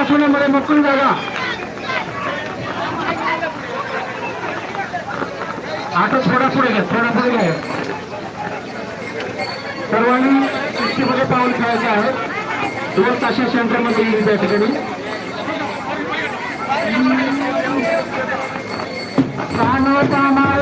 आसनामध्ये मोकळी जागा? आता थोडा पुढे घ्या थोडा पुढे घ्या सर्वांनी कुस्तीमध्ये पाऊल खेळायचं आहे दोन ताशा सेंटरमध्ये येईल त्या ठिकाणी. सहा मारो मी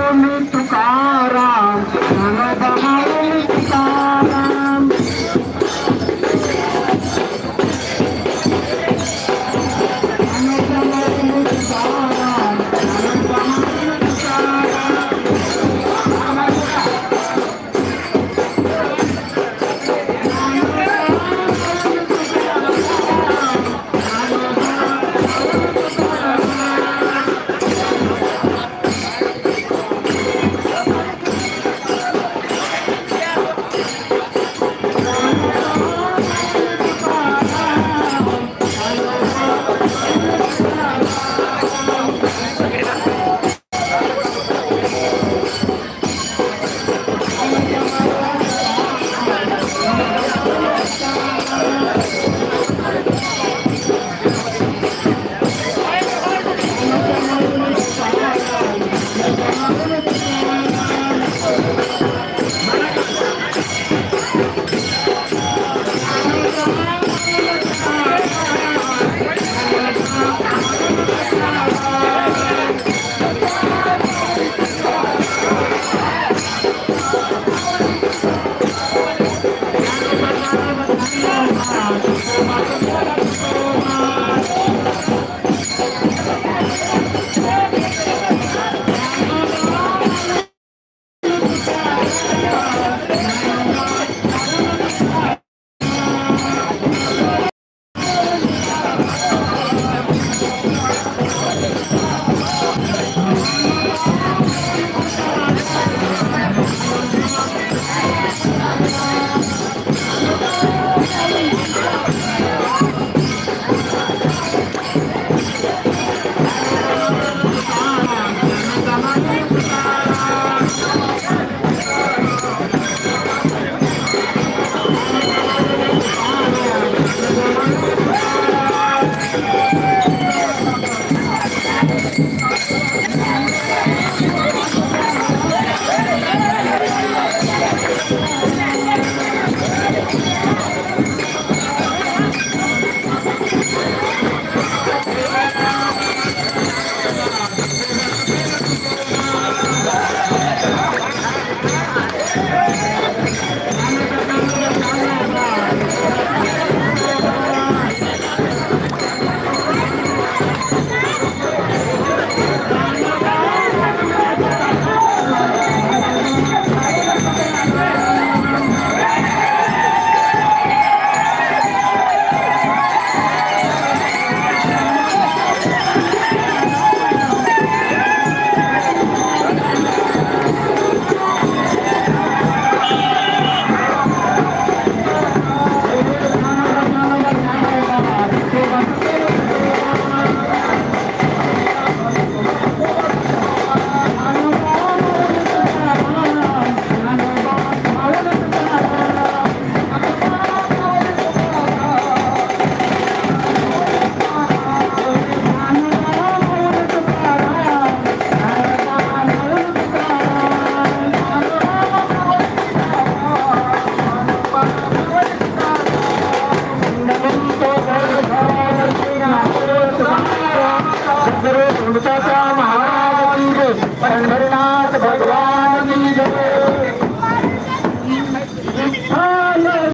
महाराज पंढरीनाथ